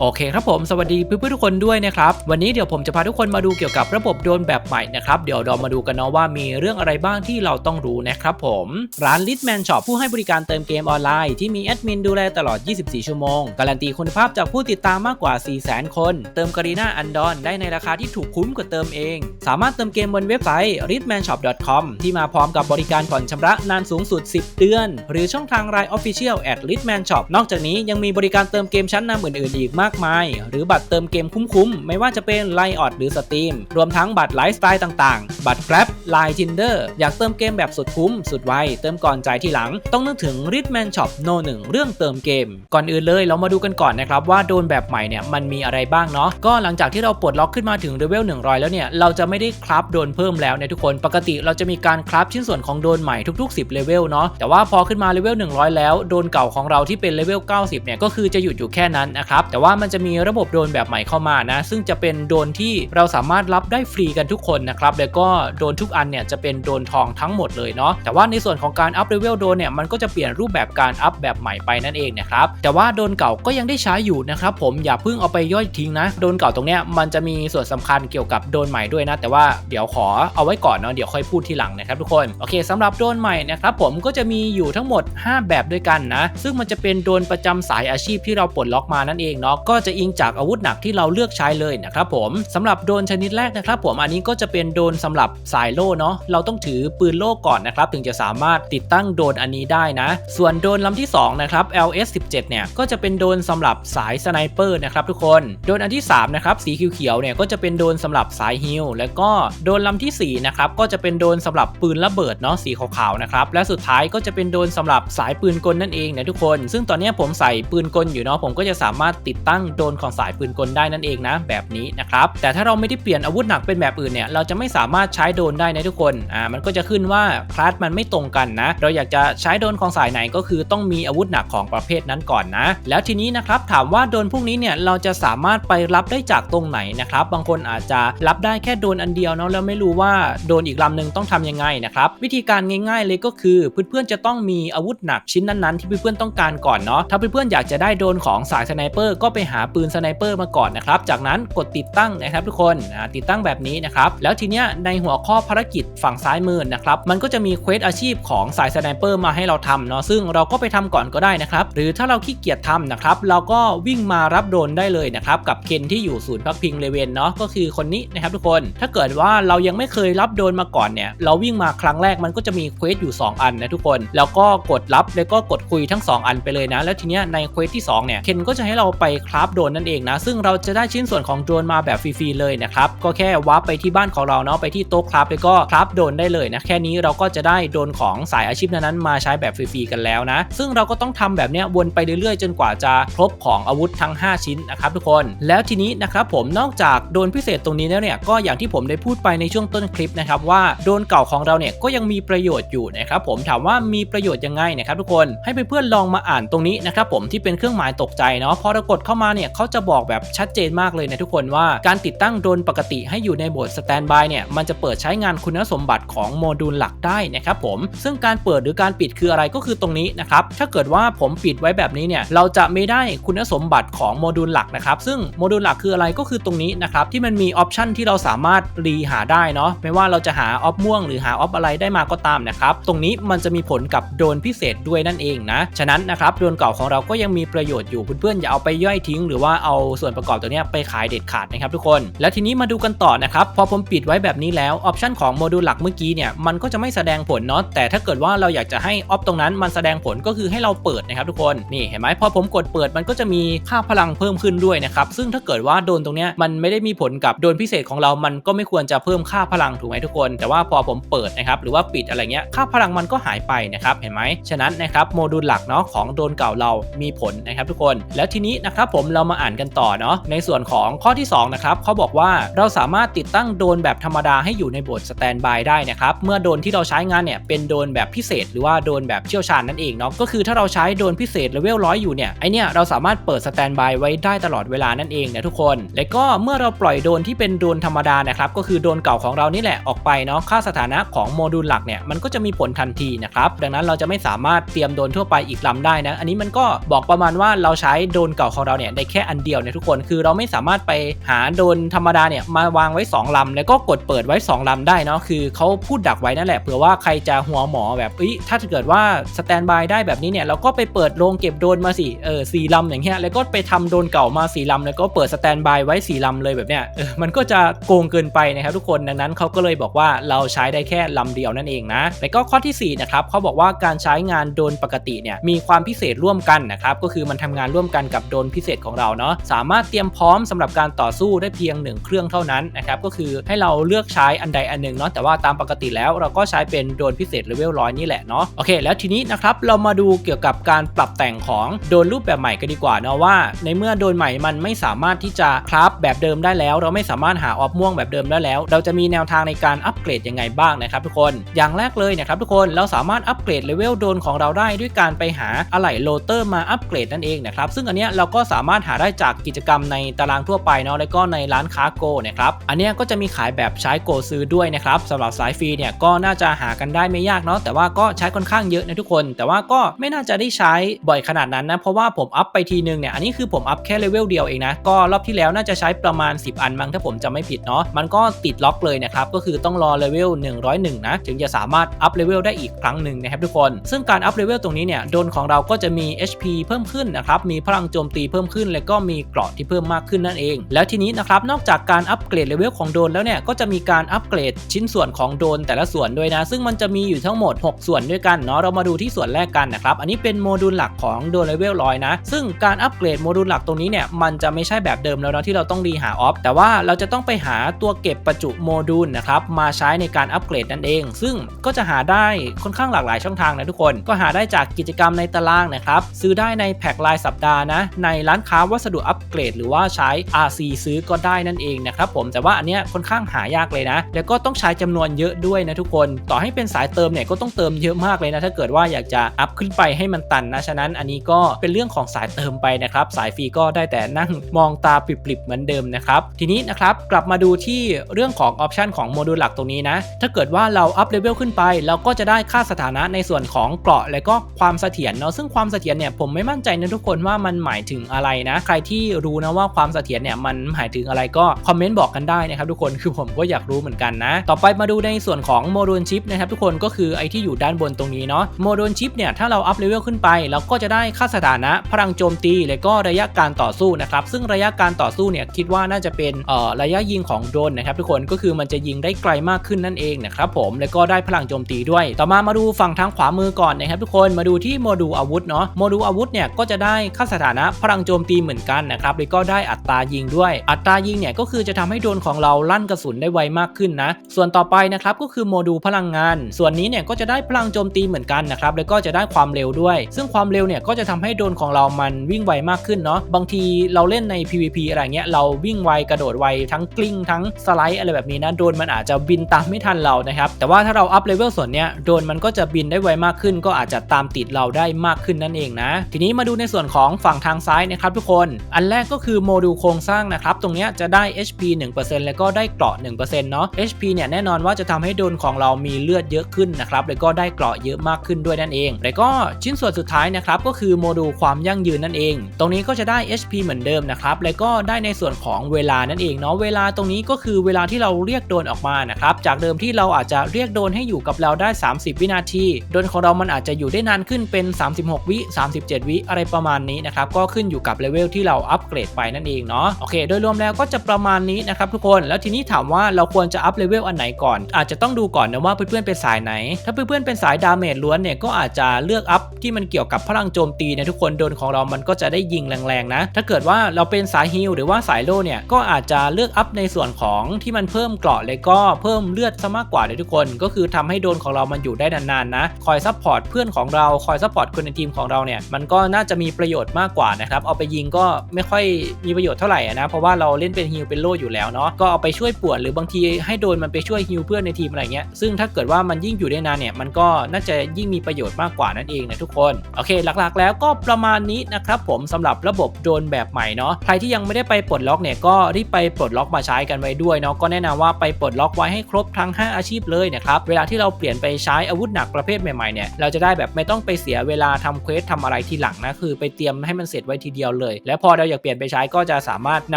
โอเคครับผมสวัสดีเพื่อนๆทุกคนด้วยนะครับ วันนี้เดี๋ยวผมจะพาทุกคนมาดูเกี่ยวกับระบบโดนแบบใหม่นะครับเดี๋ยวเรามาดูกันเนาะว่ามีเรื่องอะไรบ้างที่เราต้องรู้นะครับผม ร้าน Litman Shop ผู้ให้บริการเติมเกมออนไลน์ที่มีแอดมินดูแลตลอด 24 ชั่วโมง การันตีคุณภาพจากผู้ติดตามมากกว่า 400,000 คน เติมการีนาอันดอนได้ในราคาที่ถูกคุ้มกว่าเติมเอง สามารถเติมเกมบนเว็บไซต์ litmanshop.com ที่มาพร้อมกับบริการผ่อนชำระนานสูงสุด 10 เดือน หรือช่องทาง Line Official at Litman Shop นอกจากนี้ยังมีบริการเติมเกมชั้นนำอื่นๆอีกมากมาย หรือบัตรเติมเกมคุ้มๆ ไม่ว่าจะเป็น l i ออดหรือ Steam รวมทั้งบัตรไลฟ์สไตล์ต่างๆ บัตร Grab Line Tinder อยากเติมเกมแบบสุดคุ้ม สุดไว เติมก่อนจ่ายทีหลัง ต้องนึกถึง Ritman Shop No 1เรื่องเติมเกม ก่อนอื่นเลยเรามาดูกันก่อนนะครับว่าโดนแบบใหม่เนี่ยมันมีอะไรบ้างเนาะก็หลังจากที่เราปลดล็อกขึ้นมาถึงเลเวล100 แล้วเนี่ยเราจะไม่ได้คราฟโดนเพิ่มแล้วนะทุกคนปกติเราจะมีการคราฟชิ้นส่วนของโดนใหม่ทุก ๆ 10เลเวลเนาะแต่ว่าพอขึ้นมาเลเวล100 แล้วโดนเก่าของเราที่เป็นเลเวล90เนี่ยก็คือจะหยุดอยู่แค่นั้นนะครับแต่ว่ามันจะมีระบบโดนแบบใหม่เข้ามานะซึ่งจะเป็นโดนที่เราสามารถรับได้ฟรีกันทุกคนนะครับแล้วก็โดนทุกอันเนี่ยจะเป็นโดนทองทั้งหมดเลยเนาะแต่ว่าในส่วนของการอัพเลเวลโดนเนี่ยมันก็จะเปลี่ยนรูปแบบการอัพแบบใหม่ไปนั่นเองนะครับแต่ว่าโดนเก่าก็ยังได้ใช้อยู่นะครับผมอย่าเพิ่งเอาไปย่อยทิ้งนะ โดนเก่าตรงเนี้ยมันจะมีส่วนสำคัญเกี่ยวกับโดนใหม่ด้วยนะ แต่ว่าเดี๋ยวขอเอาไว้ก่อนเนาะเดี๋ยวค่อยพูดทีหลังนะครับทุกคนโอเคสำหรับโดนใหม่นะครับผมก็จะมีอยู่ทั้งหมด 5 แบบด้วยกันนะ ซึ่งมันจะเป็นโดนประจำสายอาชีพที่เราปลดล็อกมานั่นเองเนาะก็จะอิงจากอาวุธหนักที่เราเลือกใช้เลยนะครับผมสำหรับโดนชนิดแรกนะครับผมอันนี้ก็จะเป็นโดนสำหรับสายโล่เนาะเราต้องถือปืนโล่ก่อนนะครับถึงจะสามารถติดตั้งโดนอันนี้ได้นะ ส่วนโดนลำที่2นะครับ LS 17เนี่ยก็จะเป็นโดนสำหรับสายสไนเปอร์นะครับทุกคนโดนอันที่3นะครับสีเขียวๆเนี่ยก็จะเป็นโดนสำหรับสายฮิลแล้วก็โดนลำที่4นะครับก็จะเป็นโดนสำหรับปืนระเบิดเนาะสีขาวๆนะครับและสุดท้ายก็จะเป็นโดนสำหรับสายปืนกลนั่นเองนะทุกคน ซึ่งตอนนี้ผมใส่ปืนกลอยู่เนาะผมก็จะสามารถติดตั้งโดนของสายปืนกลได้นั่นเองนะ แบบนี้นะครับ แต่ถ้าเราไม่ได้เปลี่ยนอาวุธหนักเป็นแบบอื่นเนี่ยเราจะไม่สามารถใช้โดนได้นะทุกคนอ่ามันก็จะขึ้นว่าคลาสมันไม่ตรงกันนะ เราอยากจะใช้โดนของสายไหนก็คือต้องมีอาวุธหนักของประเภทนั้นก่อนนะ แล้วทีนี้นะครับถามว่าโดนพวกนี้เนี่ยเราจะสามารถไปรับได้จากตรงไหนนะครับ บางคนอาจจะรับได้แค่โดนอันเดียวเนาะแล้วไม่รู้ว่าโดนอีกลำหนึ่งต้องทำยังไงนะครับวิธีการง่าย ๆ เลยก็คือเพื่อนๆจะต้องมีอาวุธหนักชิ้นนั้นๆ ที่เพื่อนๆต้องการก่อนเนาะถ้าเพื่อนๆอยากจะได้โดนของสายสไนเปอร์ก็ไปหาปืนสไนเปอร์มาก่อนนะครับ จากนั้นกดติดตั้งนะครับทุกคนติดตั้งแบบนี้นะครับแล้วทีเนี้ยในหัวข้อภารกิจฝั่งซ้ายมือนะครับมันก็จะมีเควสอาชีพของสายสไนเปอร์มาให้เราทำเนาะซึ่งเราก็ไปทำก่อนก็ได้นะครับหรือถ้าเราขี้เกียจทำนะครับเราก็วิ่งมารับโดนได้เลยนะครับกับเคนที่อยู่ศูนย์พักพิงเลเวนเนาะก็คือคนนี้นะครับทุกคนถ้าเกิดว่าเรายังไม่เคยรับโดนมาก่อนเนี่ยเราวิ่งมาครั้งแรกมันก็จะมีเควสอยู่ 2 อันนะทุกคน แล้วก็กดรับแล้วก็กดคุยทั้ง 2 อันไปเลยนะ แล้วทีเนี้ยในเควสที่2เนี่ยเคนก็จะให้เราไปคราฟโดนนั่นเองนะ ซึ่งเราจะได้ชิ้นส่วนของโดนมาแบบฟรีๆเลยนะครับ ก็แค่วาร์ปไปที่บ้านของเราเนาะไปที่โต๊ะคราฟแล้วก็คราฟโดนได้เลยนะ แค่นี้เราก็จะได้โดนของสายอาชีพนั้นๆมาใช้แบบฟรีๆกันแล้วนะ ซึ่งเราก็ต้องทำแบบเนี้ยวนไปเรื่อยๆ จนกว่าจะครบของอาวุธทั้ง 5 ชิ้นนะครับทุกคน แล้วทีนี้นะครับผมนอกจากโดนพิเศษตรงนี้แล้วเนี่ยก็อย่างที่ผมได้พูดไปในช่วงต้นคลิปนะครับว่าโดนเก่าของเราเนี่ยก็ยังมีประโยชน์อยู่นะครับผมถามว่ามีประโยชน์ยังไงนะครับทุกคนให้เพื่อนๆลองมาอ่านตรงนี้นะครับผมที่เป็นเครื่องหมายตกใจเนาะพอเรากดเข้ามาเนี่ยเขาจะบอกแบบชัดเจนมากเลยนะทุกคนว่าการติดตั้งโดรนปกติให้อยู่ในโหมดสแตนบายเนี่ยมันจะเปิดใช้งานคุณสมบัติของโมดูลหลักได้นะครับผมซึ่งการเปิดหรือการปิดคืออะไรก็คือตรงนี้นะครับถ้าเกิดว่าผมปิดไว้แบบนี้เนี่ยเราจะไม่ได้คุณสมบัติของโมดูลหลักนะครับซึ่งโมดูลหลักคืออะไรก็คือตรงนี้นะครับที่มันมีออปชันที่เราสามารถรีหาได้เนาะไม่ว่าเราจะหาออฟม่วงหรือหาออฟอะไรได้มาก็ตามนะครับตรงนี้มันจะมีผลกับโดนพิเศษด้วยนั่นเองนะฉะนั้นนะครับโดนเก่าของเราก็ยังมีประโยชน์อยู่เพื่อนๆอย่าเอาไปย่อยทิ้ง หรือว่าเอาส่วนประกอบตัวนี้ไปขายเด็ดขาดนะครับทุกคน แล้วทีนี้มาดูกันต่อนะครับพอผมปิดไว้แบบนี้แล้วออปชันของโมดูลหลักเมื่อกี้เนี่ยมันก็จะไม่แสดงผลเนาะแต่ถ้าเกิดว่าเราอยากจะให้ออฟตรงนั้นมันแสดงผลก็คือให้เราเปิดนะครับทุกคนนี่เห็นไหมพอผมกดเปิดมันก็จะมีค่าพลังเพิ่มขึ้นด้วยนะครับซึ่งถ้าเกิดว่าโดนตรงเนี้ยมันไม่ได้มีผลกับโดนพิเศษของเรามันก็ไม่ควรจะเพิ่มค่าพลังถูกไหมทุกคน แต่ว่าพอผมเปิดนะครับหรือว่าปิดอะไรเงี้ยค่าพลังมันก็หายไปนะครับเห็นไหมฉะนั้นนะครับโมดูลหลักเนาะของโดนเก่าเรามีผลนะครับทุกคน แล้วทีนี้นะครับผมมเรามาอ่านกันต่อเนาะในส่วนของข้อที่2นะครับเขาบอกว่าเราสามารถติดตั้งโดนแบบธรรมดาให้อยู่ในโหมดสแตนบายได้นะครับเมื่อโดนที่เราใช้งานเนี่ยเป็นโดนแบบพิเศษ หรือว่าโดนแบบเชี่ยวชาญนั่นเองเนาะก็คือถ้าเราใช้โดนพิเศษเลเวลร้อยอยู่เนี่ยไอเนี่ยเราสามารถเปิดสแตนบายไว้ได้ตลอดเวลานั่นเองนะทุกคน และก็เมื่อเราปล่อยโดนที่เป็นโดนธรรมดานะครับก็คือโดนเก่าของเรานี่แหละออกไปเนาะค่าสถานะของโมดูลหลักเนี่ยมันก็จะมีผลทันทีนะครับดังนั้นเราจะไม่สามารถเตรียมโดนทั่วไปอีกลำได้นะอันนี้มันก็บอกประมาณว่าเราใช้โดนเก่าของเราเนี่ยเนี่ยได้แค่อันเดียวเนี่ยทุกคนคือเราไม่สามารถไปหาโดนธรรมดาเนี่ยมาวางไว้ 2ลำแล้วก็กดเปิดไว้ 2ลำได้เนาะคือเขาพูดดักไว้นั่นแหละเผื่อว่าใครจะหัวหมอแบบเอ้ยถ้าเกิดว่าสแตนบายได้แบบนี้เนี่ยเราก็ไปเปิดโรงเก็บโดนมาสิเออสี่ลำอย่างเงี้ยแล้วก็ไปทำโดนเก่ามาสี่ลำแล้วก็เปิดสแตนบายไว้สี่ลำเลยแบบเนี้ยเออมันก็จะโกงเกินไปนะครับทุกคนดังนั้นเขาก็เลยบอกว่าเราใช้ได้แค่ลำเดียวนั่นเองนะแล้วก็ข้อที่4นะครับเขาบอกว่าการใช้งานโดนปกติเนี่ยมีความพิเศษร่วมกันนะครับก็คือมันทำงานร่วมกันกับโดนพิเศษของเราเนาะสามารถเตรียมพร้อมสำหรับการต่อสู้ได้เพียง 1 เครื่องเท่านั้นนะครับก็คือให้เราเลือกใช้อันใดอันหนึ่งเนาะแต่ว่าตามปกติแล้วเราก็ใช้เป็นโดนพิเศษเลเวลร้อยนี่แหละเนาะโอเค แล้วทีนี้นะครับเรามาดูเกี่ยวกับการปรับแต่งของโดนรูปแบบใหม่กันดีกว่าเนาะว่า ในเมื่อโดนใหม่มันไม่สามารถที่จะคราฟแบบเดิมได้แล้ว เราไม่สามารถหาออฟม่วงแบบเดิมได้แล้ว เราจะมีแนวทางในการอัปเกรดยังไงบ้างนะครับทุกคนอย่างแรกเลยนะครับทุกคนเราสามารถอัปเกรดเลเวลโดนของเราได้ด้วยการไปหาอะไหล่โรเตอร์มาอัปเกรดนั่นเองนะครับซึ่งอันเนี้ยเราก็สามามารถหาได้จากกิจกรรมในตารางทั่วไปเนาะแล้วก็ในร้านค้าโกนะครับอันนี้ก็จะมีขายแบบใช้โกซื้อด้วยนะครับสำหรับสายฟรีเนี่ยก็น่าจะหากันได้ไม่ยากเนาะแต่ว่าก็ใช้ค่อนข้างเยอะนะทุกคน แต่ว่าก็ไม่น่าจะได้ใช้บ่อยขนาดนั้นนะเพราะว่าผมอัพไปทีนึงเนี่ยอันนี้คือผมอัพแค่เลเวลเดียวเองนะก็รอบที่แล้วน่าจะใช้ประมาณ 10 อันมั้งถ้าผมจะไม่ผิดเนาะมันก็ติดล็อกเลยนะครับก็คือต้องรอเลเวล101 นะ ถึงจะสามารถอัพเลเวลได้อีกครั้งหนึ่งนะครับทุกคน ซึ่งการอัพเลเวลตรงนี้เนี่ยโดนของเราก็จะมี HP เพิ่มขึ้นนะครับมีพลังโจมตีเพิ่มขึ้นแล้วก็มีเกราะที่เพิ่มมากขึ้นนั่นเอง แล้วทีนี้นะครับนอกจากการอัปเกรดเลเวลของโดนแล้วเนี่ยก็จะมีการอัปเกรดชิ้นส่วนของโดนแต่ละส่วนด้วยนะ ซึ่งมันจะมีอยู่ทั้งหมด 6 ส่วนด้วยกันเนาะเรามาดูที่ส่วนแรกกันนะครับอันนี้เป็นโมดูลหลักของโดนเลเวลร้อยนะ ซึ่งการอัปเกรดโมดูลหลักตรงนี้เนี่ยมันจะไม่ใช่แบบเดิมแล้วนะที่เราต้องรีหาออฟแต่ว่าเราจะต้องไปหาตัวเก็บประจุโมดูลนะครับมาใช้ในการอัปเกรดนั่นเอง ซึ่งก็จะหาได้ค่อนข้างหลากหลายช่องทางนะทุกคน ก็หาได้จากกิจกรรมในตารางนะครับซื้อได้ในแพ็ครายสัปดาห์นะในร้านค้าวัสดุอัปเกรด หรือว่าใช้ RC ซื้อก็ได้นั่นเองนะครับผมแต่ว่าอันเนี้ยค่อนข้างหายากเลยนะ แล้วก็ต้องใช้จำนวนเยอะด้วยนะทุกคน ต่อให้เป็นสายเติมเนี่ยก็ต้องเติมเยอะมากเลยนะ ถ้าเกิดว่าอยากจะอัพขึ้นไปให้มันตันนะฉะนั้นอันนี้ก็เป็นเรื่องของสายเติมไปนะครับ สายฟรีก็ได้แต่นั่งมองตาปริบๆเหมือนเดิมนะครับทีนี้นะครับกลับมาดูที่เรื่องของออปชันของโมดูลหลักตรงนี้นะถ้าเกิดว่าเราอัพเลเวลขึ้นไป เราก็จะได้ค่าสถานะในส่วนของเกราะและก็ความเสถียรเนาะซึ่งความเสถียรเนี่ยผมไม่มั่นใจนะทุกคนว่ามันหมายถึงอะไรนะ ใครที่รู้นะว่าความเสถียรเนี่ยมันหมายถึงอะไรก็คอมเมนต์บอกกันได้นะครับทุกคนคือผมก็อยากรู้เหมือนกันนะ ต่อไปมาดูในส่วนของโมดูลชิปนะครับทุกคนก็คือไอที่อยู่ด้านบนตรงนี้เนาะโมดูลชิปเนี่ยถ้าเราอัพเลเวลขึ้นไปเราก็จะได้ค่าสถานะพลังโจมตีและก็ระยะการต่อสู้นะครับซึ่งระยะการต่อสู้เนี่ยคิดว่าน่าจะเป็นเอ่อระยะยิงของโดนนะครับทุกคนก็คือมันจะยิงได้ไกลมากขึ้นนั่นเองนะครับผมแล้วก็ได้พลังโจมตีด้วย ต่อมามาดูฝั่งทางขวามือก่อนนะครับทุกคนมาดูที่โมดูลอาวุธเนาะโมดูลอาวุธเนี่ยก็จะได้ค่าสถานะพลังโจมมตีเหมือนกันนะครับแล้วก็ได้อัตรายิงด้วย อัตรายิงเนี่ยก็คือจะทำให้โดนของเราลั่นกระสุนได้ไวมากขึ้นนะ ส่วนต่อไปนะครับก็คือโมดูลพลังงาน ส่วนนี้เนี่ยก็จะได้พลังโจมตีเหมือนกันนะครับแล้วก็จะได้ความเร็วด้วย ซึ่งความเร็วเนี่ยก็จะทำให้โดนของเรามันวิ่งไวมากขึ้นเนาะบางทีเราเล่นใน PVP อะไรเงี้ยเราวิ่งไวกระโดดไวทั้งกลิ้งทั้งสไลด์อะไรแบบนี้นะโดนมันอาจจะบินตามไม่ทันเรานะครับแต่ว่าถ้าเราอัพเลเวลส่วนเนี้ยโดนมันก็จะบินได้ไวมากขึ้น ก็อาจจะตามติดเราได้มากขึ้นนั่นเองนะ ทีนี้มาดูในส่วนของฝั่งทางซ้ายนะครับทุกคน อันแรกก็คือโมดูลโครงสร้างนะครับ ตรงนี้จะได้ HP 1%แล้วก็ได้เกราะ1%เนาะ HP เนี่ยแน่นอนว่าจะทำให้โดนของเรามีเลือดเยอะขึ้นนะครับ แล้วก็ได้เกราะเยอะมากขึ้นด้วยนั่นเอง แล้วก็ชิ้นส่วนสุดท้ายนะครับก็คือโมดูลความยั่งยืนนั่นเอง ตรงนี้ก็จะได้ HP เหมือนเดิมนะครับ แล้วก็ได้ในส่วนของเวลานั่นเองเนาะ เวลาตรงนี้ก็คือเวลาที่เราเรียกโดนออกมานะครับ จากเดิมที่เราอาจจะเรียกโดนให้อยู่กับเราได้ 30 วินาที โดนของเรามันอาจจะอยู่ได้นานขึ้นเป็น 36 วิ 37 วิ อะไรประมาณนี้นะครับ ก็ขึ้นอยู่กับเลเวลที่เราอัปเกรดไปนั่นเองเนาะโอเค โดยรวมแล้วก็จะประมาณนี้นะครับทุกคนแล้วทีนี้ถามว่าเราควรจะอัพเลเวลอันไหนก่อน อาจจะต้องดูก่อนนะว่าเพื่อนๆเป็นสายไหน ถ้าเพื่อนๆเป็นสายดาเมจล้วนเนี่ยก็อาจจะเลือกอัพที่มันเกี่ยวกับพลังโจมตีนะทุกคนโดนของเรามันก็จะได้ยิงแรงๆนะ ถ้าเกิดว่าเราเป็นสายฮิลหรือว่าสายโลเนี่ยก็อาจจะเลือกอัพในส่วนของที่มันเพิ่มเกราะเลยก็เพิ่มเลือดซะมากกว่าเลยทุกคน ก็คือทำให้โดนของเรามันอยู่ได้นานๆนะคอยซัพพอร์ตเพื่อนของเราคอยซัพพอร์ตคนในทีมของเราเนี่ยมันก็น่าจะมีประโยชน์มากกว่านะครับเอาไปยิงก็ไม่ค่อยมีประโยชน์เท่าไหร่นะเพราะว่าเราเล่นเป็นฮิลเป็นโลอยู่แล้วเนาะก็เอาไปช่วยป่วนหรือบางทีให้โดนมันไปช่วยฮิลเพื่อนในทีมอะไรเงี้ยซึ่งถ้าเกิดว่ามันยิ่งอยู่ได้นานเนี่ยมันก็น่าจะยิ่งมีประโยชน์มากกว่านั่นเองนะทุกคนโอเคหลักๆ แล้วก็ประมาณนี้นะครับผมสำหรับระบบโดนแบบใหม่เนาะใครที่ยังไม่ได้ไปปลดล็อกเนี่ยก็รีบไปปลดล็อกมาใช้กันไว้ด้วยเนาะก็แนะนำว่าไปปลดล็อกไว้ให้ครบทั้ง 5 อาชีพเลยนะครับเวลาที่เราเปลี่ยนไปใช้อาวุธหนักประเภทใหม่ๆเนี่ยเราจะได้แบบไม่ต้องไปเสียเวลาทำเควสทำอะไรทีหลังนะคือไปเตรียมให้มันเสร็จไว้ทีเดียวเลย และพอเราอยากเปลี่ยนไปใช้ก็จะสามารถน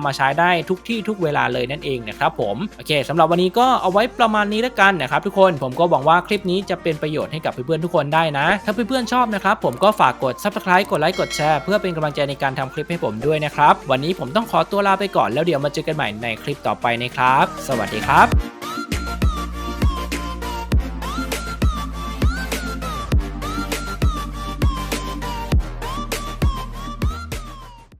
ำมาใช้ได้ทุกที่ทุกเวลาเลยนั่นเองนะครับผมโอเคสำหรับวันนี้ก็เอาไว้ประมาณนี้แล้วกันนะครับทุกคนผมก็หวังว่าคลิปนี้จะเป็นประโยชน์ให้กับเพื่อนๆทุกคนได้นะ ถ้าเพื่อนๆชอบนะครับผมก็ฝากกด subscribe กดไลค์กดแชร์เพื่อเป็นกำลังใจในการทำคลิปให้ผมด้วยนะครับวันนี้ผมต้องขอตัวลาไปก่อนแล้วเดี๋ยวมาเจอกันใหม่ในคลิปต่อไปนะครับ สวัสดีครับ